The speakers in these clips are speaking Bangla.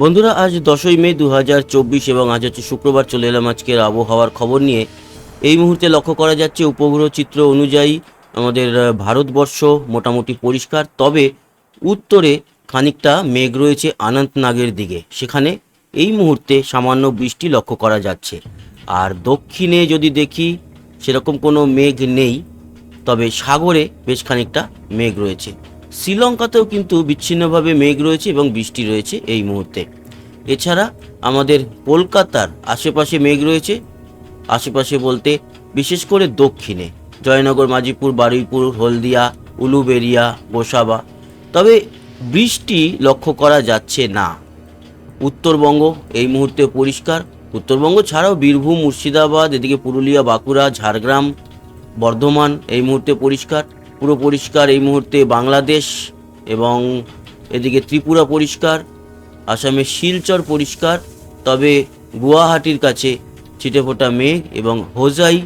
বন্ধুরা, আজ দশই মে দু হাজার চব্বিশ এবং আজ হচ্ছে শুক্রবার, চলে এলাম আজকের আবহাওয়ার খবর নিয়ে। এই মুহূর্তে লক্ষ্য করা যাচ্ছে, উপগ্রহ চিত্র অনুযায়ী আমাদের ভারতবর্ষ মোটামুটি পরিষ্কার, তবে উত্তরে খানিকটা মেঘ রয়েছে অনন্তনাগের দিকে। সেখানে এই মুহূর্তে সামান্য বৃষ্টি লক্ষ্য করা যাচ্ছে। আর দক্ষিণে যদি দেখি, সেরকম কোনো মেঘ নেই, তবে সাগরে বেশ খানিকটা মেঘ রয়েছে। শ্রীলঙ্কাতেও কিন্তু বিচ্ছিন্নভাবে মেঘ রয়েছে এবং বৃষ্টি রয়েছে এই মুহূর্তে। এছাড়া আমাদের কলকাতার আশেপাশে মেঘ রয়েছে। আশেপাশে বলতে বিশেষ করে দক্ষিণে, জয়নগর মাজিপুর বারুইপুর, হলদিয়া, উলুবেরিয়া, গোসাবা। তবে বৃষ্টি লক্ষ্য করা যাচ্ছে না। উত্তরবঙ্গ এই মুহূর্তে পরিষ্কার। উত্তরবঙ্গ ছাড়াও বীরভূম, মুর্শিদাবাদ, এদিকে পুরুলিয়া, বাঁকুড়া, ঝাড়গ্রাম, বর্ধমান এই মুহূর্তে পরিষ্কার। পুরো পরিষ্কার এই মুহূর্তে বাংলাদেশ এবং এদিকে ত্রিপুরা পরিষ্কার আসামের শিলচর পরিষ্কার, তবে গুয়াহাটির কাছে ছিটেফোঁটা মেঘ এবং হোজাই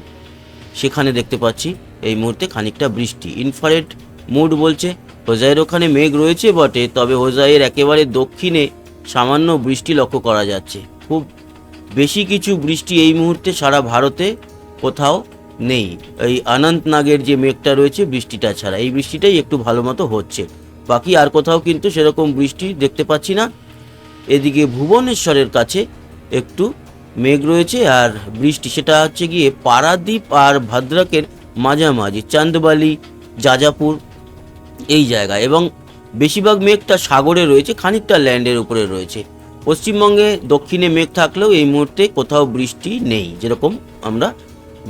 সেখানে দেখতে পাচ্ছি। এই মুহূর্তে খানিকটা বৃষ্টি। ইনফারেট মুড বলছে, হোজাইয়ের ওখানে মেঘ রয়েছে বটে, তবে হোজাইয়ের একেবারে দক্ষিণে সামান্য বৃষ্টি লক্ষ্য করা যাচ্ছে। খুব বেশি কিছু বৃষ্টি এই মুহূর্তে সারা ভারতে কোথাও নেই। এই অনন্তনাগের যে মেঘটা রয়েছে, বৃষ্টিটা ছাড়া। এই বৃষ্টিটাই একটু ভালো মতো হচ্ছে। বাকি আর কোথাও কিন্তু সেরকম বৃষ্টি দেখতে পাচ্ছি না। এদিকে ভুবনেশ্বরের কাছে একটু মেঘ রয়েছে আর বৃষ্টি। সেটা হচ্ছে গিয়ে পারাদ্বীপ আর ভদ্রকের মাঝামাঝি, চান্দবালি যাজাপুর এই জায়গায় এবং বেশিরভাগ মেঘটা সাগরে রয়েছে, খানিকটা ল্যান্ডের উপরে রয়েছে। পশ্চিমবঙ্গে দক্ষিণে মেঘ থাকলেও এই মুহূর্তে কোথাও বৃষ্টি নেই, যেরকম আমরা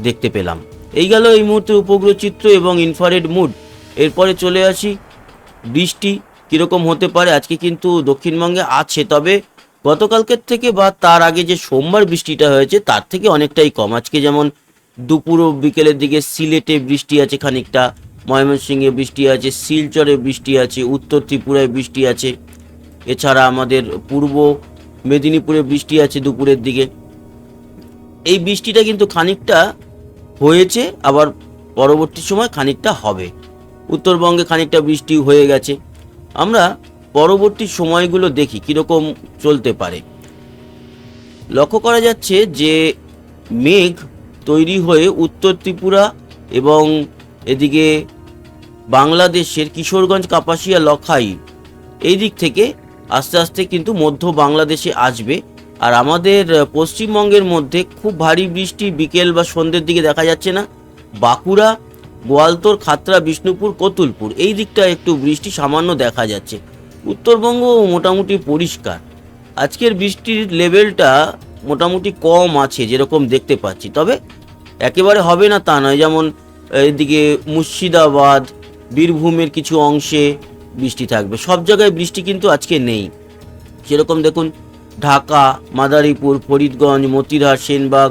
দেখতে পেলাম। এই গেল এই মুহূর্তে উপগ্রহ চিত্র এবং ইনফ্রারেড মুড এরপরে চলে আসি। বৃষ্টি কীরকম হতে পারে? আজকে কিন্তু দক্ষিণবঙ্গে আছে, তবে গতকালকের থেকে বা তার আগে যে সোমবার বৃষ্টিটা হয়েছে, তার থেকে অনেকটাই কম। আজকে যেমন দুপুর ও বিকেলের দিকে সিলেটে বৃষ্টি আছে খানিকটা, ময়মনসিংহে বৃষ্টি আছে, শিলচরে বৃষ্টি আছে, উত্তর ত্রিপুরায় বৃষ্টি আছে। এছাড়া আমাদের পূর্ব মেদিনীপুরে বৃষ্টি আছে দুপুরের দিকে। এই বৃষ্টিটা কিন্তু খানিকটা হয়েছে, আবার পরবর্তী সময় খানিকটা হবে। উত্তরবঙ্গে খানিকটা বৃষ্টি হয়ে গেছে। আমরা পরবর্তী সময়গুলো দেখি, কীরকম চলতে পারে। লক্ষ্য করা যাচ্ছে যে, মেঘ তৈরি হয়ে উত্তর ত্রিপুরা এবং এদিকে বাংলাদেশের কিশোরগঞ্জ, কাপাসিয়া, লখাই, এই দিক থেকে আস্তে আস্তে কিন্তু মধ্য বাংলাদেশে আসবে। আর আমাদের পশ্চিমবঙ্গের মধ্যে খুব ভারী বৃষ্টি বিকেল বা সন্ধ্যের দিকে দেখা যাচ্ছে না। বাঁকুড়া, গোয়ালতোর, খাতড়া, বিষ্ণুপুর, কতুলপুর এই দিকটা একটু বৃষ্টি সামান্য দেখা যাচ্ছে। উত্তরবঙ্গ মোটামুটি পরিষ্কার। আজকের বৃষ্টির লেভেলটা মোটামুটি কম আছে যেরকম দেখতে পাচ্ছি। তবে একেবারে হবে না তা নয়, যেমন এদিকে মুর্শিদাবাদ, বীরভূমের কিছু অংশে বৃষ্টি থাকবে। সব জায়গায় বৃষ্টি কিন্তু আজকে নেই। সেরকম দেখুন ঢাকা, মাদারীপুর, ফরিদগঞ্জ, মতিরহাট, সেনবাগ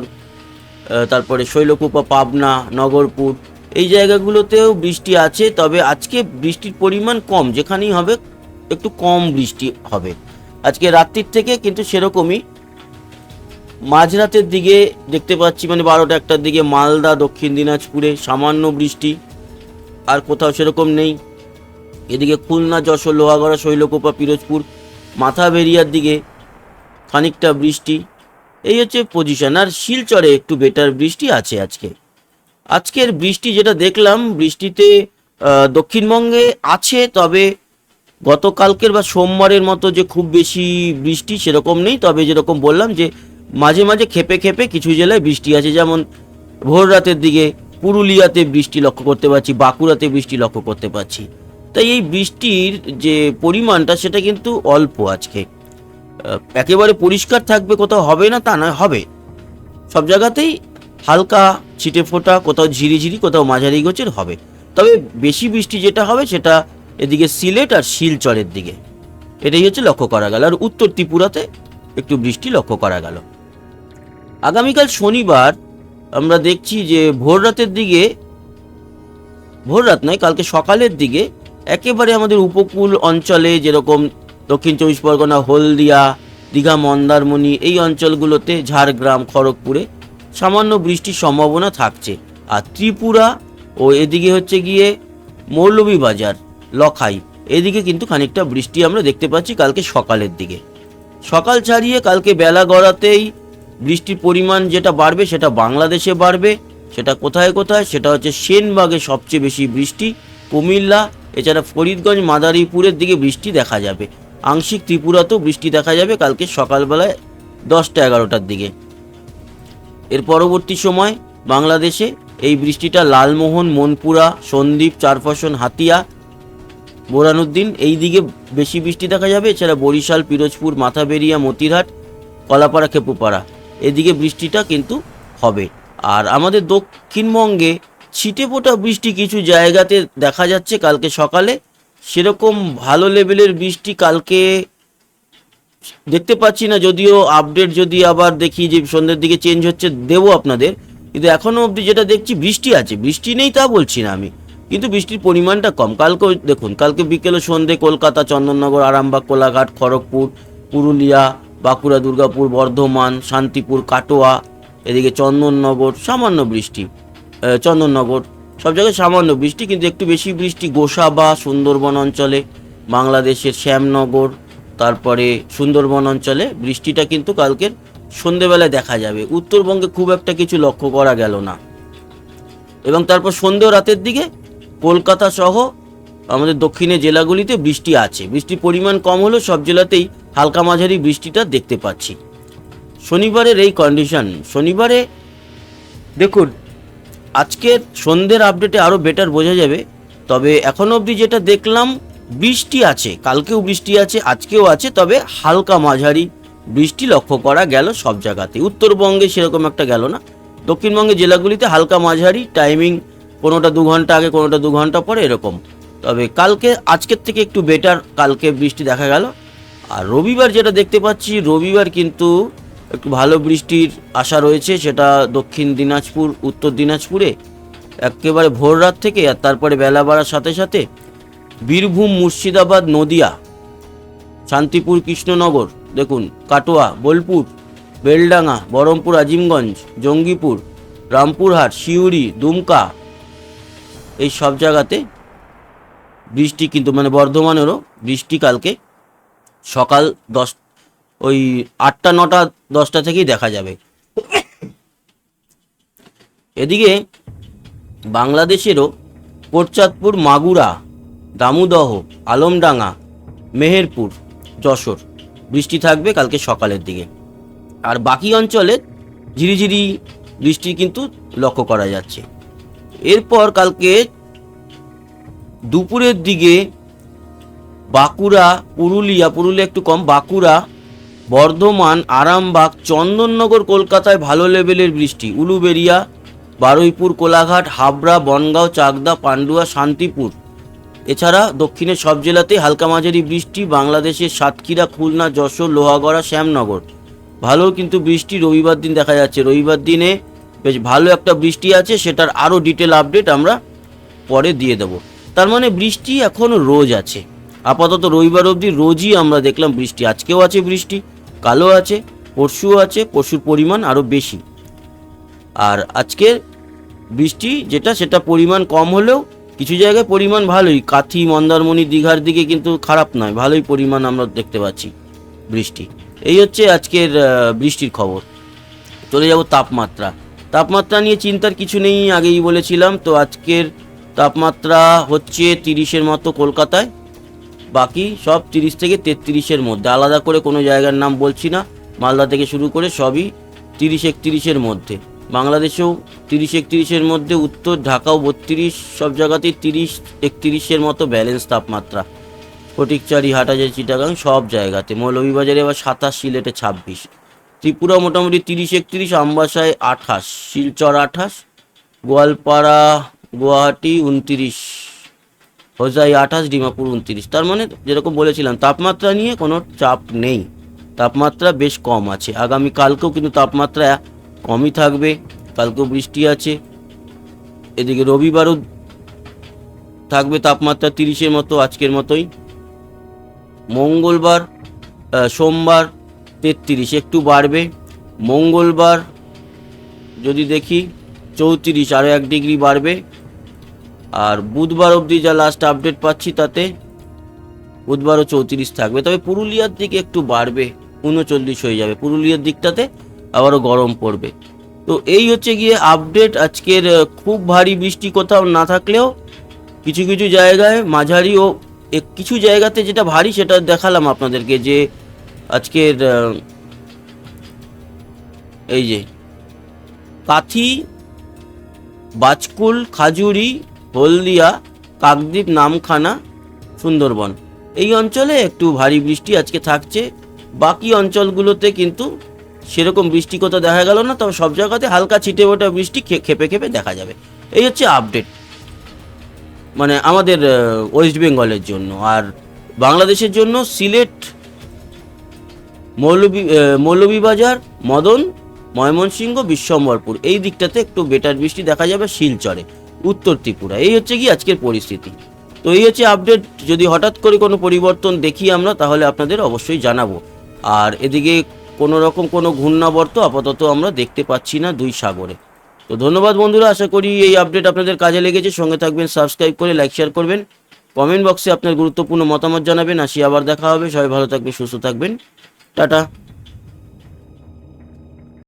তারপরে শৈলকুপা, পাবনা, নগরপুর। এই জায়গাগুলোতেও বৃষ্টি আছে, তবে আজকে বৃষ্টির পরিমাণ কম, যেখানেই হবে একটু কম বৃষ্টি হবে। আজকে রাত্রির থেকে কিন্তু সেরকমই। মাঝরাতের দিকে দেখতে পাচ্ছি মানে বারোটা একটার দিকে মালদা, দক্ষিণ দিনাজপুরে সামান্য বৃষ্টি, আর কোথাও সেরকম নেই। এদিকে খুলনা, যশোর, লোহাগড়া, শৈলকোপা, পিরোজপুর মাথা বেরিয়ার দিকে খানিকটা বৃষ্টি। এই হচ্ছে পজিশন আর শিলচরে একটু বেটার বৃষ্টি আছে আজকে। আজকের বৃষ্টি যেটা দেখলাম, বৃষ্টিতে দক্ষিণবঙ্গে আছে, তবে গতকালকের বা সোমবারের মতো যে খুব বেশি বৃষ্টি সেরকম নেই। তবে যেরকম বললাম যে, মাঝে মাঝে খেপে খেপে কিছু জেলায় বৃষ্টি আছে। যেমন ভোর রাতের দিকে পুরুলিয়াতে বৃষ্টি লক্ষ্য করতে পারছি, বাঁকুড়াতে বৃষ্টি লক্ষ্য করতে পারছি। তাই এই বৃষ্টির যে পরিমাণটা, সেটা কিন্তু অল্প আজকে। একেবারে পরিষ্কার থাকবে, কোথাও হবে না, তা নয়, হবে। সব জায়গাতেই হালকা ছিটে ফোটা, কোথাও ঝিরিঝিরি, কোথাও মাঝারি গোছের হবে। তবে বেশি বৃষ্টি যেটা হবে, সেটা এদিকে সিলেট আর শিলচরের দিকে। এটাই হচ্ছে লক্ষ্য করা গেল। আর উত্তর ত্রিপুরাতে একটু বৃষ্টি লক্ষ্য করা গেল। আগামীকাল শনিবার আমরা দেখছি যে ভোর রাতের দিকে, ভোর রাত নয়, কালকে সকালের দিকে একেবারে আমাদের উপকূল অঞ্চলে যেরকম দক্ষিণ চব্বিশ পরগনা, হলদিয়া, দীঘা, মন্দারমণি এই অঞ্চলগুলোতে ঝাড়গ্রাম, খড়গপুরে সামান্য বৃষ্টির সম্ভাবনা থাকছে। আর ত্রিপুরা ও এদিকে হচ্ছে গিয়ে মৌলভীবাজার লখাই, এদিকে কিন্তু খানিকটা বৃষ্টি আমরা দেখতে পাচ্ছি কালকে সকালের দিকে। সকাল ছাড়িয়ে কালকে বেলা গড়াতেই বৃষ্টির পরিমাণ যেটা বাড়বে সেটা বাংলাদেশে বাড়বে, সেটা কোথায় কোথায় সেটা হচ্ছে সেনবাগে সবচেয়ে বেশি বৃষ্টি, কুমিল্লা, এছাড়া ফরিদগঞ্জ, মাদারীপুরের দিকে বৃষ্টি দেখা যাবে। আংশিক ত্রিপুরাতেও বৃষ্টি দেখা যাবে কালকে সকালবেলায় দশটা এগারোটার দিকে। এর পরবর্তী সময় বাংলাদেশে এই বৃষ্টিটা লালমোহন, মনপুরা, সন্দ্বীপ চারফসন হাতিয়া বোরানুদ্দিন এই দিকে বেশি বৃষ্টি দেখা যাবে। এছাড়া বরিশাল, পিরোজপুর, মাথাবেরিয়া, মতিরহাট, কলাপাড়া, খেপুপাড়া এদিকে বৃষ্টিটা কিন্তু হবে। আর আমাদের দক্ষিণবঙ্গে ছিটে বৃষ্টি কিছু জায়গাতে দেখা যাচ্ছে কালকে সকালে। সেরকম ভালো লেভেলের বৃষ্টি কালকে দেখতে পাচ্ছি না, যদিও আপডেট যদি আবার দেখি যে সন্ধ্যের দিকে চেঞ্জ হচ্ছে, দেবো আপনাদের। কিন্তু এখনও অবধি যেটা দেখছি, বৃষ্টি আছে। বৃষ্টি নেই তা বলছি না আমি। কিন্তু বৃষ্টির পরিমাণটা কম। কালকে দেখুন, কালকে বিকেলে সন্ধে কলকাতা, চন্দননগর, আরামবাগ, কোলাঘাট, খড়গপুর, পুরুলিয়া, বাঁকুড়া, দুর্গাপুর, বর্ধমান, শান্তিপুর, কাটোয়া, এদিকে চন্দননগর, সামান্য বৃষ্টি চন্দননগর সব জায়গায় সামান্য। বৃষ্টি কিন্তু একটু বেশি বৃষ্টি গোসাবা, সুন্দরবন অঞ্চলে, বাংলাদেশের শ্যামনগর, তারপরে সুন্দরবন অঞ্চলে বৃষ্টিটা কিন্তু কালকের সন্ধেবেলায় দেখা যাবে। উত্তরবঙ্গে খুব একটা কিছু লক্ষ্য করা গেল না। এবং তারপর সন্ধে রাতের দিকে কলকাতা সহ আমাদের দক্ষিণে জেলাগুলিতে বৃষ্টি আছে। বৃষ্টির পরিমাণ কম হলেও সব জেলাতেই হালকা মাঝারি বৃষ্টিটা দেখতে পাচ্ছি। শনিবারের এই কন্ডিশন শনিবারে দেখুন আজকের সন্ধ্যের আপডেটে আরও বেটার বোঝা যাবে। তবে এখনও অবধি যেটা দেখলাম, বৃষ্টি আছে, কালকেও বৃষ্টি আছে, আজকেও আছে, তবে হালকা মাঝারি বৃষ্টি লক্ষ্য করা গেল সব জায়গাতে। উত্তরবঙ্গে সেরকম একটা গেল না। দক্ষিণবঙ্গের জেলাগুলিতে হালকা মাঝারি টাইমিং কোনোটা দু ঘণ্টা আগে, কোনোটা দু ঘণ্টা পরে এরকম। তবে কালকে, আজকের থেকে একটু বেটার কালকে বৃষ্টি দেখা গেল। আর রবিবার যেটা দেখতে পাচ্ছি, রবিবার কিন্তু একটু ভালো বৃষ্টির আশা রয়েছে, সেটা দক্ষিণ দিনাজপুর, উত্তর দিনাজপুরে। একেবারে ভোর রাত থেকে আর তারপরে বেলা বাড়ার সাথে সাথে বীরভূম, মুর্শিদাবাদ, নদিয়া, শান্তিপুর, কৃষ্ণনগর, দেখুন, কাটোয়া, বোলপুর, বেলডাঙ্গা, বহরমপুর, আজিমগঞ্জ, জঙ্গিপুর, রামপুরহাট, সিউড়ি, দুমকা, এই সব জায়গাতে বৃষ্টি কিন্তু মানে বর্ধমানেরও বৃষ্টি কালকে সকাল দশ, ওই আটটা, নটা দশটা থেকেই দেখা যাবে। এদিকে বাংলাদেশেরও কোটচাঁদপুর, মাগুরা, দামুদহ, আলমডাঙ্গা, মেহেরপুর, যশোর বৃষ্টি থাকবে কালকে সকালের দিকে। আর বাকি অঞ্চলে ঝিরিঝিরি বৃষ্টি কিন্তু লক্ষ্য করা যাচ্ছে। এরপর কালকে দুপুরের দিকে বাঁকুড়া, পুরুলিয়া পুরুলিয়া একটু কম, বাঁকুড়া বর্ধমান, আরামবাগ, চন্দননগর, কলকাতায় ভালো লেভেলের বৃষ্টি। উলুবেরিয়া, বারুইপুর, কোলাঘাট, হাবড়া, বনগাঁও, চাকদা, পান্ডুয়া, শান্তিপুর। এছাড়া দক্ষিণের সব জেলাতেই হালকা মাঝারি বৃষ্টি, বাংলাদেশের সাতক্ষীরা, খুলনা, যশোর, লোহাগড়া, শ্যামনগর। ভালো কিন্তু বৃষ্টি রবিবার দিন দেখা যাচ্ছে। রবিবার দিনে বেশ ভালো একটা বৃষ্টি আছে, সেটার আরও ডিটেল আপডেট আমরা পরে দিয়ে দেবো। তার মানে বৃষ্টি এখন রোজ আছে। আপাতত রবিবার অবধি রোজই আমরা দেখলাম বৃষ্টি। আজকেও আছে বৃষ্টি। কালও আছে, পরশুও আছে পরশুর পরিমাণ আরও বেশি। আর আজকের বৃষ্টি যেটা, সেটা পরিমাণ কম হলেও কিছু জায়গায় পরিমাণ ভালোই। কাথি, মন্দারমণি দীঘার দিকে কিন্তু খারাপ নয়, ভালোই পরিমাণ আমরা দেখতে পাচ্ছি বৃষ্টি। এই হচ্ছে আজকের বৃষ্টির খবর। চলে যাব তাপমাত্রা। তাপমাত্রা নিয়ে চিন্তার কিছু নেই, আগেই বলেছিলাম। তো আজকের তাপমাত্রা হচ্ছে তিরিশের মতো কলকাতায়। বাকি সব তিরিশ থেকে তেত্রিশের মধ্যে। আলাদা করে কোনো জায়গার নাম বলছি না। মালদা থেকে শুরু করে সবই তিরিশ একত্রিশের মধ্যে। বাংলাদেশেও তিরিশ একত্রিশের মধ্যে, উত্তর ঢাকাও বত্রিশ, সব জায়গাতেই তিরিশ একত্রিশের মতো ব্যালেন্স তাপমাত্রা। ফটিকচারি হাটাজারি চিটাগাং সব জায়গাতে। মৌলভীবাজারে আবার সাতাশ, সিলেটে ছাব্বিশ। ত্রিপুরা মোটামুটি তিরিশ একত্রিশ, আমবাসায় আঠাশ, শিলচর আঠাশ, গোয়ালপাড়া, গুয়াহাটি উনতিরিশ। হোজাই আঠাশ, ডিমাপুর উনতিরিশ। তার মানে যেরকম বলেছিলাম, তাপমাত্রা নিয়ে কোনো চাপ নেই। তাপমাত্রা বেশ কম আছে। আগামী কালকেও কিন্তু তাপমাত্রা কমই থাকবে। কালকেও বৃষ্টি আছে। এদিকে রবিবারও থাকবে তাপমাত্রা তিরিশের মতো, আজকের মতোই। মঙ্গলবার সোমবার তেত্রিশ, একটু বাড়বে। মঙ্গলবার যদি দেখি, চৌত্রিশ আরও এক ডিগ্রি বাড়বে। আর বুধবার অবধি যা লাস্ট আপডেট পাচ্ছি তাতে বুধবারও চৌত্রিশ থাকবে। তবে পুরুলিয়ার দিকে একটু বাড়বে, উনচল্লিশ হয়ে যাবে। পুরুলিয়ার দিকটাতে আবারও গরম পড়বে। তো এই হচ্ছে গিয়ে আপডেট আজকের খুব ভারী বৃষ্টি কোথাও না থাকলেও কিছু কিছু জায়গায় মাঝারি ও কিছু জায়গাতে যেটা ভারী সেটা দেখালাম আপনাদেরকে যে আজকের এই যে কাথি, বাজকুল, খাজুরি হলদিয়া, কাকদ্বীপ, নামখানা, সুন্দরবন। এই অঞ্চলে একটু ভারী বৃষ্টি আজকে থাকছে। বাকি অঞ্চলগুলোতে কিন্তু সেরকম বৃষ্টি কোথাও দেখা গেল না, তবে সব জায়গাতে হালকা ছিটে ওঠা বৃষ্টি খেপে খেপে দেখা যাবে। এই হচ্ছে আপডেট মানে আমাদের ওয়েস্ট বেঙ্গলের জন্য। আর বাংলাদেশের জন্য সিলেট মৌলবী মৌলভীবাজার, মদন, ময়মনসিংহ, বিশ্বম্বরপুর। এই দিকটাতে একটু বেটার বৃষ্টি দেখা যাবে শিলচরে। উত্তর ত্রিপুরা। এই হচ্ছে কি আজকের পরিস্থিতি। তো এই হচ্ছে আপডেট যদি হঠাৎ করে কোনো পরিবর্তন দেখি আমরা, তাহলে আপনাদের অবশ্যই জানাব। আর এদিকে কোনো রকম কোনো ঘূর্ণাবর্ত আপাতত আমরা দেখতে পাচ্ছি না দুই সাগরে। তো ধন্যবাদ বন্ধুরা, আশা করি এই আপডেট আপনাদের কাজে লেগেছে। সঙ্গে থাকবেন সাবস্ক্রাইব করে লাইক শেয়ার করবেন। কমেন্ট বক্সে আপনার গুরুত্বপূর্ণ মতামত জানাবেন। আসি আবার দেখা হবে। সবাই ভালো থাকবেন, সুস্থ থাকবেন। টাটা।